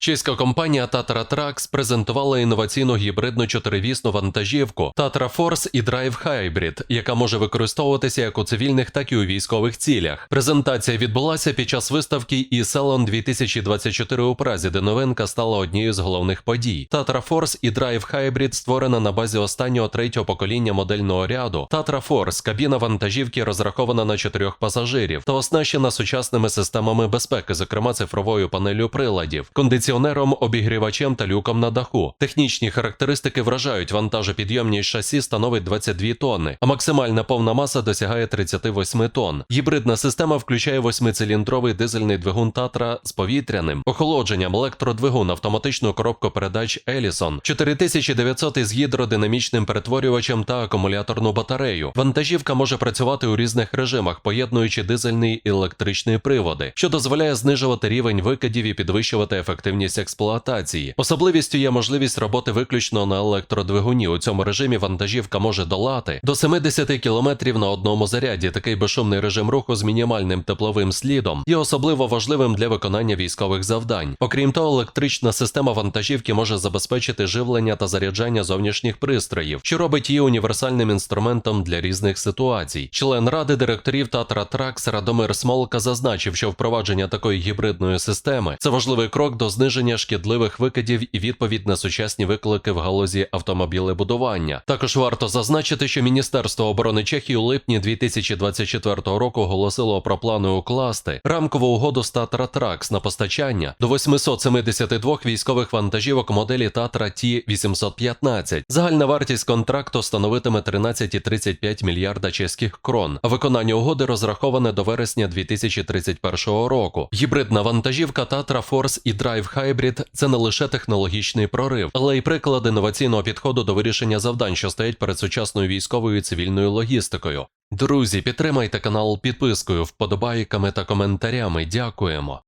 Чеська компанія Tatra Trax презентувала інноваційну гібридну чотиривісну вантажівку Tatra Force і Drive Hybrid, яка може використовуватися як у цивільних, так і у військових цілях. Презентація відбулася під час виставки і Salon 2024 у Празі, де новинка стала однією з головних подій. Tatra Force і Drive Hybrid створена на базі останнього третього покоління модельного ряду. Tatra Force – кабіна вантажівки розрахована на чотирьох пасажирів та оснащена сучасними системами безпеки, зокрема цифровою панелью приладів, кондиціонером, обігрівачем та люком на даху. Технічні характеристики вражають вантажопідйомність шасі становить 22 тонни, а максимальна повна маса досягає 38 тонн. Гібридна система включає восьмициліндровий дизельний двигун Татра з повітряним, охолодженням, електродвигун, автоматичну коробку передач Елісон, 4900 із гідродинамічним перетворювачем та акумуляторну батарею. Вантажівка може працювати у різних режимах, поєднуючи дизельний і електричний приводи, що дозволяє знижувати рівень викидів і підвищувати ефективність експлуатації. Особливістю є можливість роботи виключно на електродвигуні. У цьому режимі вантажівка може долати до 70 км на одному заряді. Такий безшумний режим руху з мінімальним тепловим слідом є особливо важливим для виконання військових завдань. Окрім того, електрична система вантажівки може забезпечити живлення та заряджання зовнішніх пристроїв, що робить її універсальним інструментом для різних ситуацій. Член ради директорів Tatra Trax Радомир Смолка зазначив, що впровадження такої гібридної системи це важливий крок до зниження шкідливих викидів і відповідь на сучасні виклики в галузі автомобілебудування. Також варто зазначити, що Міністерство оборони Чехії у липні 2024 року оголосило про плани укласти рамкову угоду з Tatra Trax на постачання до 872 військових вантажівок моделі Tatra T815. Загальна вартість контракту становитиме 13,35 мільярда чеських крон. А виконання угоди розраховане до вересня 2031 року. Гібридна вантажівка Tatra Force і Drive Hybrid – це не лише технологічний прорив, але й приклад інноваційного підходу до вирішення завдань, що стоять перед сучасною військовою і цивільною логістикою. Друзі, підтримайте канал підпискою, вподобайками та коментарями. Дякуємо.